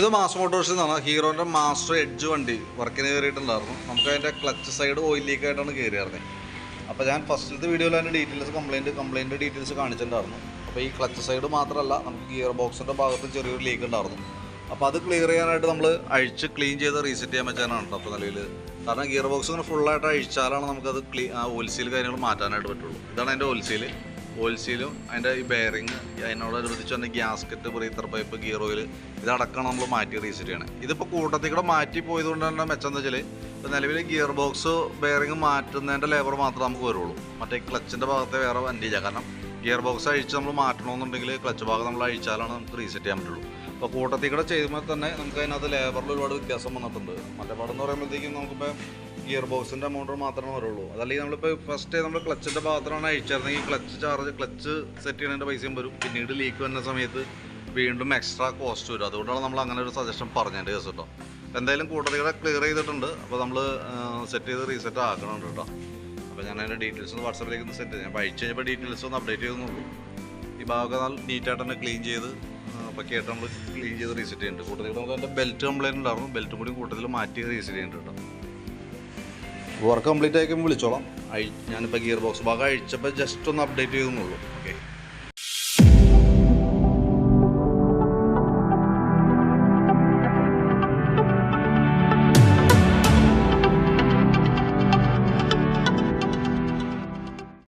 ഇത് mass Motors എന്നാണ് ഹീറോന്റെ master edge വണ്ടി വർക്കിന് കയറിയിട്ടുണ്ടായിരുന്നു നമുക്ക് അതിന്റെ ക്ലച്ച് സൈഡ് ഓയിൽ ലീക്ക് ആയിട്ടാണ് കയറിയായിരുന്നത് അപ്പോൾ ഞാൻ ഫസ്റ്റിലത്തെ വീഡിയോയിൽ അതിന്റെ ഡീറ്റെയിൽസ് കംപ്ലയിന്റ് കംപ്ലയിന്റ് ഡീറ്റെയിൽസ് കാണിച്ചിട്ടുണ്ടായിരുന്നു. അപ്പോൾ ഈ ക്ലച്ച് സൈഡ് മാത്രമല്ല നമുക്ക് ഗിയർ ബോക്സിന്റെ ഭാഗത്ത് ചെറിയൊരു ലീക്ക് ഉണ്ടായിരുന്നു. അപ്പോൾ അത് ക്ലിയർ ചെയ്യാനായിട്ട് നമ്മൾ അഴിച്ച് ക്ലീൻ ചെയ്ത് റീസെറ്റ് ചെയ്യാൻ പറ്റാനാണ് അപ്പോൾ നിലയിൽ കാരണം ഗിയർ ബോക്സ് ഇങ്ങനെ ഫുള്ളായിട്ട് അഴിച്ചാലാണ് നമുക്കത് ക്ലീ ആ ഓൽസീൽ കാര്യങ്ങൾ മാറ്റാനായിട്ട് പറ്റുള്ളൂ. ഇതാണ് അതിന്റെ ഓൽസീൽ ഓയിൽസീലും അതിന്റെ ഈ ബെയറിങ് അതിനോടനുബന്ധിച്ച് തന്നെ gasket breather pipe gear oil ഇതടക്കം നമ്മൾ മാറ്റി റീസെറ്റ് ചെയ്യണം. ഇതിപ്പോൾ കൂട്ടത്തിൽ കൂടെ മാറ്റി പോയതുകൊണ്ട് തന്നെ മെച്ചം എന്താ വെച്ചാൽ ഇപ്പോൾ നിലവിൽ ഗിയർ ബോക്സ് ബെയറിങ് മാറ്റുന്നതിന്റെ ലേബർ മാത്രമേ നമുക്ക് വരുള്ളൂ. മറ്റേ ക്ലച്ചിന്റെ ഭാഗത്തെ വേറെ വണ്ടി ചെയ്യാം കാരണം ഗിയർ ബോക്സ് അഴിച്ച് നമ്മൾ മാറ്റണമെന്നുണ്ടെങ്കിൽ ക്ലച്ച് ഭാഗം നമ്മൾ അഴിച്ചാലാണ് നമുക്ക് റീസെറ്റ് ചെയ്യാൻ പറ്റുള്ളൂ. അപ്പോൾ കൂട്ടത്തിൽ കൂടെ ചെയ്യുമ്പോൾ തന്നെ നമുക്ക് അതിനകത്ത് ലേബറിൽ ഒരുപാട് വ്യത്യാസം വന്നിട്ടുണ്ട്. മറ്റേ പാടെന്ന് പറയുമ്പോഴത്തേക്കും നമുക്കിപ്പോൾ ഗിയർ ബോക്സിന്റെ എമൗണ്ട് മാത്രമേ വരുള്ളൂ. അതല്ലെങ്കിൽ നമ്മളിപ്പോൾ ഫസ്റ്റ് നമ്മൾ ക്ലച്ചിന്റെ ഭാഗത്താണ് അയച്ചിരുന്നെങ്കിൽ ക്ലച്ച് ചാർജ് ക്ലച്ച് സെറ്റ് ചെയ്യുന്നതിന്റെ പൈസയും വരും. പിന്നീട് ലീക്ക് വരുന്ന സമയത്ത് വീണ്ടും എക്സ്ട്രാ കോസ്റ്റ് വരും. അതുകൊണ്ടാണ് നമ്മൾ അങ്ങനെ ഒരു സജഷൻ പറഞ്ഞതിന്റെ കേസ് കേട്ടോ. എന്തായാലും കൂട്ടത്തികളെ ക്ലിയർ ചെയ്തിട്ടുണ്ട്. അപ്പോൾ നമ്മൾ സെറ്റ് ചെയ്ത് റീസെറ്റ് ആക്കണുണ്ട് കേട്ടോ. അപ്പോൾ ഞാൻ അതിന്റെ ഡീറ്റെയിൽസ് ഒന്ന് വാട്സാപ്പിലേക്ക് ഒന്ന് സെറ്റ് ചെയ്യാം. അപ്പോൾ അയച്ചു കഴിഞ്ഞപ്പോൾ ഡീറ്റെയിൽസ് ഒന്ന് അപ്ഡേറ്റ് ചെയ്യുന്നുള്ളൂ ഈ ഭാഗം നീറ്റായിട്ട് തന്നെ ക്ലീൻ ചെയ്ത് അപ്പോൾ ആയിട്ട് നമ്മൾ ക്ലീൻ ചെയ്ത് റീസെറ്റ് ചെയ്യുന്നുണ്ട്. കൂട്ടത്തിൽ നമുക്ക് അതിന്റെ ബെൽറ്റ് കംപ്ലൈന്റ് ഉണ്ടായിരുന്നു. ബെൽറ്റും കൂടി കൂട്ടത്തിൽ മാറ്റി റീസെറ്റ് ചെയ്യുന്നുണ്ട് കേട്ടോ. വർക്ക് കംപ്ലീറ്റ് ആയിരിക്കും വിളിച്ചോളാം. ഞാനിപ്പോൾ ഗിയർ ബോക്സ് ഭാഗം അഴിച്ചപ്പോൾ ജസ്റ്റ് ഒന്ന് അപ്ഡേറ്റ് ചെയ്തെന്നുള്ളൂ.